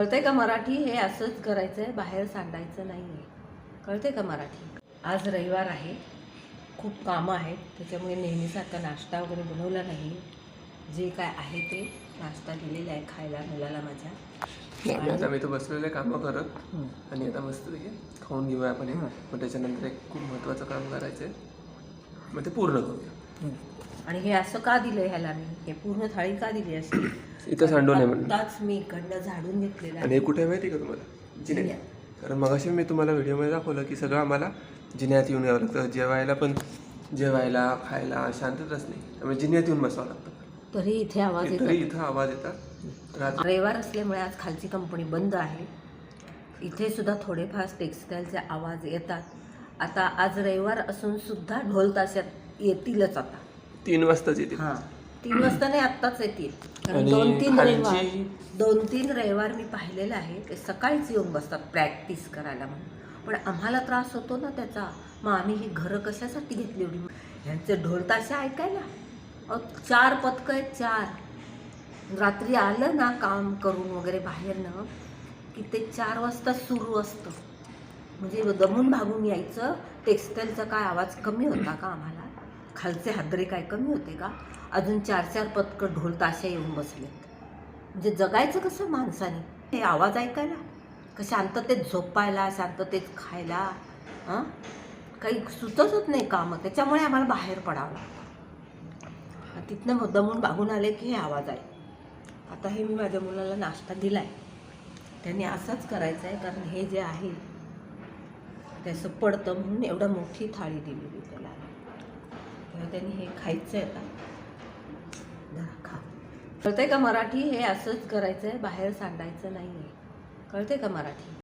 कळते का मराठी? हे असंच करायचं आहे बाहेर सांडायचं नाही आहे कळते का मराठी? आज रविवार आहे. खूप कामं आहेत. त्याच्यामुळे नेहमीसारखा नाश्ता वगैरे बनवला नाही. जे काय आहे ते नाश्ता दिलेला आहे खायला मुलाला माझ्या. आता मी तो बसलेले कामं करत. आणि आता मस्त खाऊन घेऊया आपण हे. मग त्याच्यानंतर एक खूप महत्त्वाचं काम करायचं आहे मग ते पूर्ण करूया. आणि हे असं का दिलं ह्याला मी? हे पूर्ण थाळी का दिली अशी? इथं सांडू नये म्हणून. आत्ताच मी इकडनं झाडून घेतलेलं आणि आहे हे कुठे आहे माहिती आहे का तुम्हाला? जिन्यात. कारण मगाशी मी तुम्हाला व्हिडिओमध्ये दाखवलं की सगळं आम्हाला जिन्यात येऊन यावं लागतं. जेवायला पण जेवायला खायला शांतताच नाही त्यामुळे जिन्यात येऊन बसावं लागतं. तरी इथे आवाज येतो तरी इथं आवाज येतात. रात्री रविवार असल्यामुळे आज खालची कंपनी बंद आहे. इथे सुद्धा थोडेफार टेक्स्टाईलचे आवाज येतात. आता आज रविवार असून सुद्धा ढोल ताशात येतीलच आता. तीन वाजताच येते हां. तीन वाजता नाही आत्ताच येतील. कारण आणि दोन तीन खालची- रविवार दोन तीन रविवार मी पाहिलेलं आहे ते सकाळीच येऊन बसतात प्रॅक्टिस करायला म्हणून. पण आम्हाला त्रास होतो ना त्याचा. मग आम्ही ही घरं कशासाठी घेतली एवढी ह्यांचे ढोल ताशे ऐकायला? अहो, चार पथकं आहेत चार. रात्री आलं ना काम करून वगैरे बाहेरनं की ते चार वाजता सुरू असतं. म्हणजे दमून भागून यायचं. टेक्स्टाईलचा काय आवाज कमी होता का आम्हाला? खालचे हादरे काय कमी होते का? अजून चार चार पथकं ढोल ताशा येऊन बसलेत. म्हणजे जगायचं कसं माणसाने? हे आवाज ऐकायला? का शांततेत झोपायला शांततेत खायला? हां? काही सुचतच नाही कामं. त्याच्यामुळे आम्हाला बाहेर पडावं लागतं. तिथनं मग दमून भागून आले की हे आवाज आहे. आता हे मी माझ्या मुलाला नाश्ता दिला आहे त्यांनी असंच करायचं आहे कारण हे जे आहे त्याचं पडतं म्हणून एवढा मोठी थाळी दिलेली त्याला. तेव्हा त्यांनी हे खायचं आहे आता. जरा खा. कळतंय का मराठी हे असंच करायचं आहे बाहेर सांडायचं नाही आहे कळते का मराठी?